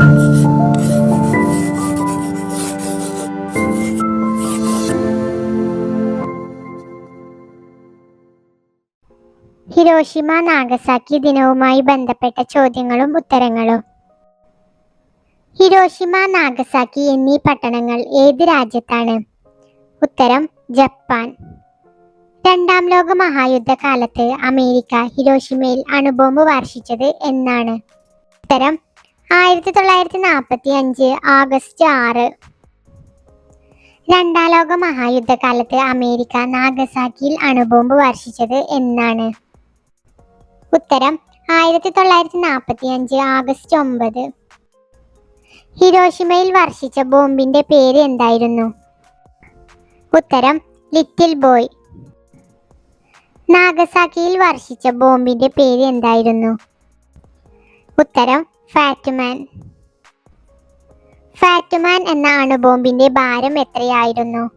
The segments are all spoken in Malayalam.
ഹിരോഷിമ നാഗസാക്കി ദിനവുമായി ബന്ധപ്പെട്ട ചോദ്യങ്ങളും ഉത്തരങ്ങളും. ഹിരോഷിമ നാഗസാക്കി എന്നീ പട്ടണങ്ങൾ ഏത് രാജ്യത്താണ്? ഉത്തരം ജപ്പാൻ. രണ്ടാം ലോക മഹായുദ്ധ കാലത്ത് അമേരിക്ക ഹിരോഷിമയിൽ അണുബോംബ് വർഷിച്ചത് എന്നാണ്. ഉത്തരം ആയിരത്തി തൊള്ളായിരത്തി നാൽപ്പത്തി അഞ്ച് ആഗസ്റ്റ് ആറ്. രണ്ടാം ലോക മഹായുദ്ധകാലത്ത് അമേരിക്ക നാഗസാക്കിയിൽ അണുബോംബ് വർഷിച്ചത് എന്നാണ്. ഉത്തരം ആയിരത്തി തൊള്ളായിരത്തി നാൽപ്പത്തി അഞ്ച് ആഗസ്റ്റ് ഒമ്പത്. ഹിരോഷിമയിൽ വർഷിച്ച ബോംബിന്റെ പേര് എന്തായിരുന്നു? ഉത്തരം ലിറ്റിൽ ബോയ്. നാഗസാക്കിയിൽ വർഷിച്ച ബോംബിന്റെ പേര് എന്തായിരുന്നു? ഉത്തരം ഫാറ്റ്മാൻ. ഫാറ്റ്മാൻ എന്ന അണുബോംബിന്റെ ഭാരം എത്രയായിരുന്നു?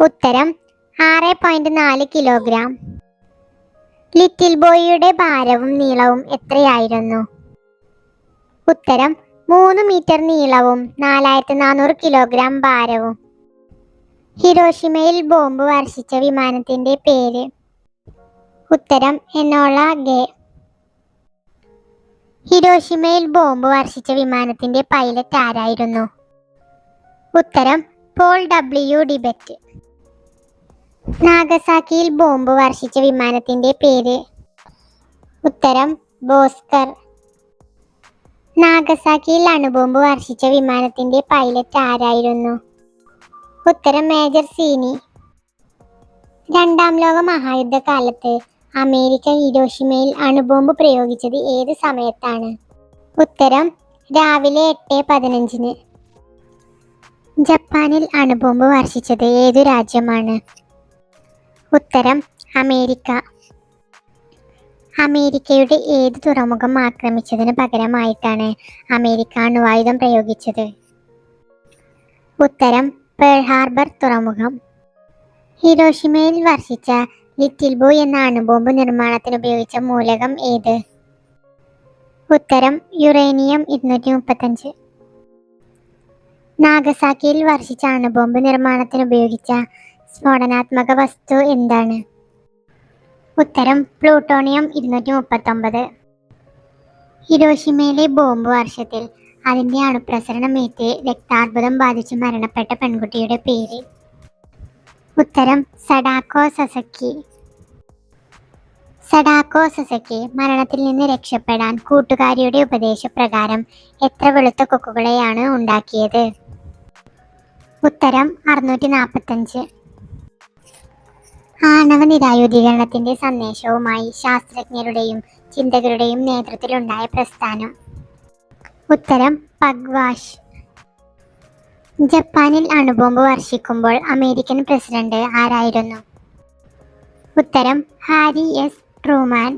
ഉത്തരം ആറ് പോയിന്റ് നാല് കിലോഗ്രാം. ലിറ്റിൽ ബോയിയുടെ ഭാരവും നീളവും എത്രയായിരുന്നു? ഉത്തരം മൂന്ന് മീറ്റർ നീളവും നാലായിരത്തി നാനൂറ് കിലോഗ്രാം ഭാരവും. ഹിരോഷിമയിൽ ബോംബ് വർഷിച്ച വിമാനത്തിന്റെ പേര്. ഉത്തരം എന്നോള ഗേ ഹിരോഷിമയിൽ ബോംബ് വർഷിച്ച വിമാനത്തിന്റെ പൈലറ്റ് ആരായിരുന്നു? ഉത്തരം പോൾ ഡബ്ല്യു ഡിബറ്റ് നാഗസാക്കിയിൽ ബോംബ് വർഷിച്ച വിമാനത്തിന്റെ പേര്. ഉത്തരം ബോസ്കർ. നാഗസാക്കിയിൽ അണുബോംബ് വർഷിച്ച വിമാനത്തിന്റെ പൈലറ്റ് ആരായിരുന്നു? ഉത്തരം മേജർ സീനി. രണ്ടാം ലോക മഹായുദ്ധ കാലത്ത് അമേരിക്ക ഹിരോഷിമയിൽ അണുബോംബ് പ്രയോഗിച്ചത് ഏത് സമയത്താണ്? ഉത്തരം രാവിലെ എട്ട് പതിനഞ്ചിന്. ജപ്പാനിൽ അണുബോംബ് വർഷിച്ചത് ഏതു രാജ്യമാണ്? ഉത്തരം അമേരിക്ക. അമേരിക്കയുടെ ഏത് തുറമുഖം ആക്രമിച്ചതിന് പകരമായിട്ടാണ് അമേരിക്ക അണുവായുധം പ്രയോഗിച്ചത്? ഉത്തരം പേൾ ഹാർബർ തുറമുഖം. ഹിരോഷിമയിൽ വർഷിച്ച ലിറ്റിൽ ബോയ് എന്ന അണുബോംബ് നിർമ്മാണത്തിന് ഉപയോഗിച്ച മൂലകം ഏത്? ഉത്തരം യുറേനിയം ഇരുന്നൂറ്റി മുപ്പത്തഞ്ച് നാഗസാക്കിയിൽ വർഷിച്ച അണുബോംബ് നിർമ്മാണത്തിന് ഉപയോഗിച്ച സ്ഫോടനാത്മക വസ്തു എന്താണ്? ഉത്തരം പ്ലൂട്ടോണിയം ഇരുന്നൂറ്റി മുപ്പത്തൊമ്പത് ഹിരോഷിമയിലെ ബോംബ് വർഷത്തിൽ അതിന്റെ അണുപ്രസരണമേറ്റ് രക്താർബുദം ബാധിച്ച് മരണപ്പെട്ട പെൺകുട്ടിയുടെ പേര്. ഉത്തരം സഡാക്കോ സസക്കി. സഡാക്കോ സസക്കി മരണത്തിൽ നിന്ന് രക്ഷപ്പെടാൻ കൂട്ടുകാരിയുടെ ഉപദേശപ്രകാരം എത്ര വെളുത്ത കൊക്കുകളെയാണ് ഉണ്ടാക്കിയത്? ഉത്തരം അറുന്നൂറ്റി നാൽപ്പത്തഞ്ച് ആണവ നിരായുധീകരണത്തിന്റെ സന്ദേശവുമായി ശാസ്ത്രജ്ഞരുടെയും ചിന്തകരുടെയും നേതൃത്വത്തിലുണ്ടായ പ്രസ്ഥാനം. ഉത്തരം പഗ്വാഷ്. ജപ്പാനിൽ അണുബോംബ് വർഷിക്കുമ്പോൾ അമേരിക്കൻ പ്രസിഡന്റ് ആരായിരുന്നു? ഉത്തരം ഹാരി എസ്. ട്രൂമാൻ.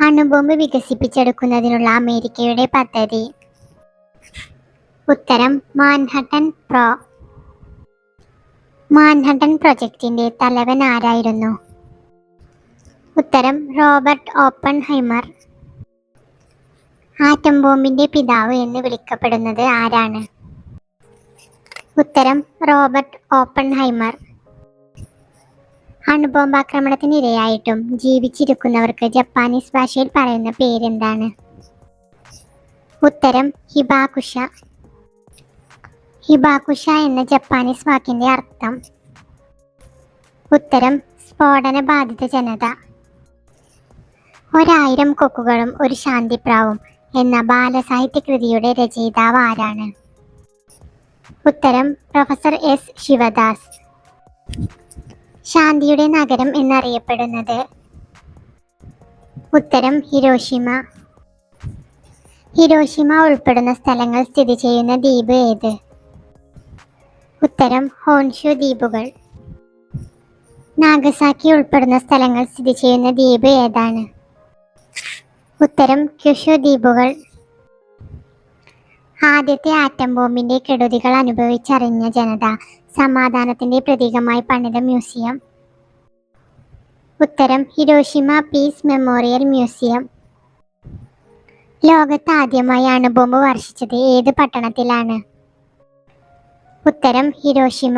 അണുബോംബ് വികസിപ്പിച്ചെടുക്കുന്നതിനുള്ള അമേരിക്കയുടെ പദ്ധതി. ഉത്തരം മാൻഹട്ടൻ പ്രോ. മാൻഹട്ടൻ പ്രൊജക്ടിന്റെ തലവൻ ആരായിരുന്നു? ഉത്തരം റോബർട്ട് ഓപ്പൺ ഹൈമർ ആറ്റം ബോംബിന്റെ പിതാവ് എന്ന് വിളിക്കപ്പെടുന്നത് ആരാണ്? ഉത്തരം റോബർട്ട് ഓപ്പൺ ഹൈമർ അണുബോംബാക്രമണത്തിനിരയായിട്ടും ജീവിച്ചിരിക്കുന്നവർക്ക് ജപ്പാനീസ് ഭാഷയിൽ പറയുന്ന പേരെന്താണ്? ഉത്തരം ഹിബാകുഷ. ഹിബാകുഷ എന്ന ജപ്പാനീസ് വാക്കിന്റെ അർത്ഥം. ഉത്തരം സ്ഫോടന ബാധിത ജനത. ഒരായിരം കൊക്കുകളും ഒരു ശാന്തിപ്രാവും എന്ന ബാലസാഹിത്യ കൃതിയുടെ രചയിതാവ് ആരാണ്? ഉത്തരം പ്രൊഫസർ എസ് ശിവദാസ്. ശാന്തിയുടെ നഗരം എന്നറിയപ്പെടുന്നത്. ഉത്തരം ഹിരോഷിമ. ഹിരോഷിമ ഉൾപ്പെടുന്ന സ്ഥലങ്ങൾ സ്ഥിതി ചെയ്യുന്ന ദ്വീപ് ഏത്? ഉത്തരം ഹോൺഷു ദ്വീപുകൾ. നാഗസാക്കി ഉൾപ്പെടുന്ന സ്ഥലങ്ങൾ സ്ഥിതി ചെയ്യുന്ന ദ്വീപ് ഏതാണ്? ഉത്തരം ക്യുഷു ദ്വീപുകൾ. ആദ്യത്തെ ആറ്റം ബോംബിന്റെ കെടുതികൾ അനുഭവിച്ചറിഞ്ഞ ജനത സമാധാനത്തിന്റെ പ്രതീകമായി പണിത മ്യൂസിയം ഉത്തരം ഹിരോഷിമ പീസ് മെമ്മോറിയൽ മ്യൂസിയം ലോകത്ത് ആദ്യമായി അണുബോംബ് വർഷിച്ചത് ഏത് പട്ടണത്തിലാണ്? ഉത്തരം ഹിരോഷിമ.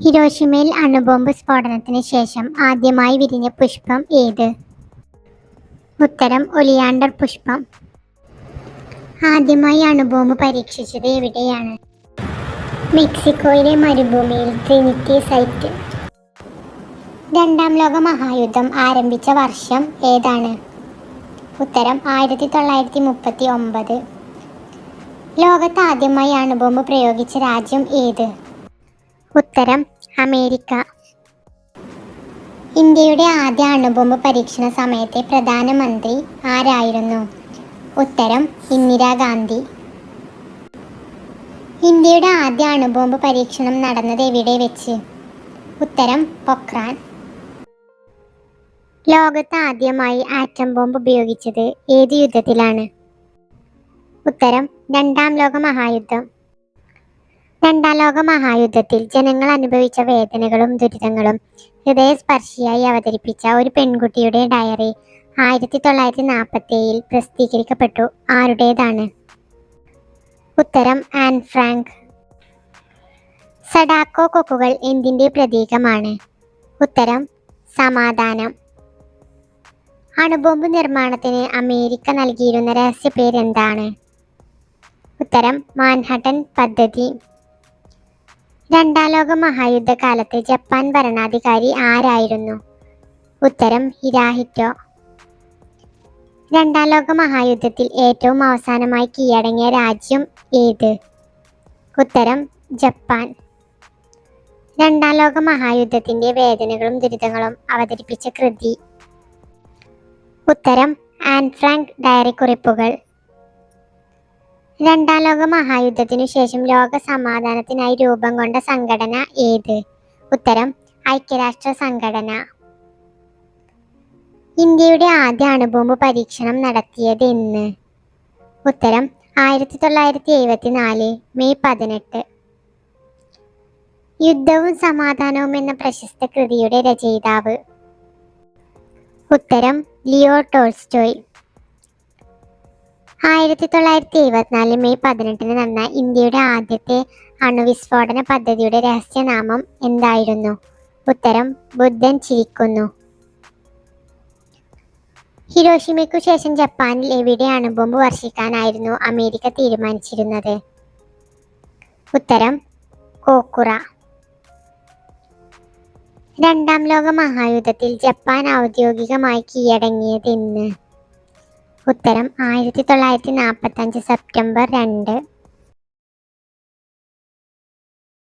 ഹിരോഷിമയിൽ അണുബോംബ് സ്ഫോടനത്തിന് ശേഷം ആദ്യമായി വിരിഞ്ഞ പുഷ്പം ഏത്? ഉത്തരം ഒലിയാണ്ടർ പുഷ്പം. ആദ്യമായി അണുബോംബ് പരീക്ഷിച്ചത് എവിടെയാണ്? മെക്സിക്കോയിലെ മരുഭൂമിയിൽ ട്രിനിറ്റി സൈറ്റ്. രണ്ടാം ലോക മഹായുദ്ധം ആരംഭിച്ച വർഷം ഏതാണ്? ഉത്തരം ആയിരത്തി തൊള്ളായിരത്തി മുപ്പത്തി ഒമ്പത് ലോകത്ത് ആദ്യമായി അണുബോംബ് പ്രയോഗിച്ച രാജ്യം ഏത്? ഉത്തരം അമേരിക്ക. ഇന്ത്യയുടെ ആദ്യ അണുബോംബ് പരീക്ഷണ സമയത്തെ പ്രധാനമന്ത്രി ആരായിരുന്നു? ഉത്തരം ഇന്ദിരാഗാന്ധി ഇന്ത്യയുടെ ആദ്യ അണുബോംബ് പരീക്ഷണം നടന്നത് എവിടെ വെച്ച്? ഉത്തരം പൊക്രാൻ ലോകത്ത് ആദ്യമായി ആറ്റം ബോംബ് ഉപയോഗിച്ചത് ഏത് യുദ്ധത്തിലാണ്? ഉത്തരം രണ്ടാം ലോക മഹായുദ്ധം. രണ്ടാം ലോക മഹായുദ്ധത്തിൽ ജനങ്ങൾ അനുഭവിച്ച വേദനകളും ദുരിതങ്ങളും ഹൃദയസ്പർശിയായി അവതരിപ്പിച്ച ഒരു പെൺകുട്ടിയുടെ ഡയറി ആയിരത്തി തൊള്ളായിരത്തി നാൽപ്പത്തി ഏഴിൽ പ്രസിദ്ധീകരിക്കപ്പെട്ടു. ആരുടേതാണ്? ഉത്തരം ആൻ ഫ്രാങ്ക്. സഡാക്കോ കൊക്കുകൾ എന്തിന്റെ പ്രതീകമാണ്? ഉത്തരം സമാധാനം. അണുബോംബ് നിർമ്മാണത്തിന് അമേരിക്ക നൽകിയിരുന്ന രഹസ്യ പേര് എന്താണ് ഉത്തരം മാൻഹട്ടൻ പദ്ധതി. രണ്ടാം ലോക മഹായുദ്ധകാലത്ത് ജപ്പാൻ ഭരണാധികാരി ആരായിരുന്നു? ഉത്തരം ഹിരാഹിറ്റോ. രണ്ടാം ലോക മഹായുദ്ധത്തിൽ ഏറ്റവും അവസാനമായി കീഴടങ്ങിയ രാജ്യം ഏത്? ഉത്തരം ജപ്പാൻ. രണ്ടാം ലോക മഹായുദ്ധത്തിന്റെ വേദനകളും ദുരിതങ്ങളും അവതരിപ്പിച്ച കൃതി. ഉത്തരം ആൻ ഫ്രാങ്ക് ഡയറി കുറിപ്പുകൾ. രണ്ടാം ലോക മഹായുദ്ധത്തിനു ശേഷം ലോക സമാധാനത്തിനായി രൂപം കൊണ്ട സംഘടന ഏത്? ഉത്തരം ഐക്യരാഷ്ട്ര സംഘടന. ഇന്ത്യയുടെ ആദ്യ അണുബോംബ് പരീക്ഷണം നടത്തിയത് എന്ന് ഉത്തരം ആയിരത്തി തൊള്ളായിരത്തി എഴുപത്തി നാല് മെയ് പതിനെട്ട്. യുദ്ധവും സമാധാനവും എന്ന പ്രശസ്ത കൃതിയുടെ രചയിതാവ്. ഉത്തരം ലിയോ ടോൾസ്റ്റോയ്. ആയിരത്തി തൊള്ളായിരത്തി എഴുപത്തിനാല് മെയ് പതിനെട്ടിന് നടന്ന ഇന്ത്യയുടെ ആദ്യത്തെ അണുവിസ്ഫോടന പദ്ധതിയുടെ രഹസ്യനാമം എന്തായിരുന്നു? ഉത്തരം ബുദ്ധൻ ചിരിക്കുന്നു. ഹിരോഷിമയ്ക്കു ശേഷം ജപ്പാനിൽ എവിടെയാണ് ബോംബ് വർഷിക്കാനായിരുന്നു അമേരിക്ക തീരുമാനിച്ചിരുന്നത്? ഉത്തരം കോക്കുറ. രണ്ടാം ലോക മഹായുദ്ധത്തിൽ ജപ്പാൻ ഔദ്യോഗികമായി കീഴടങ്ങിയത് ഇന്ന് ഉത്തരം ആയിരത്തി തൊള്ളായിരത്തി നാൽപ്പത്തി അഞ്ച് സെപ്റ്റംബർ രണ്ട്.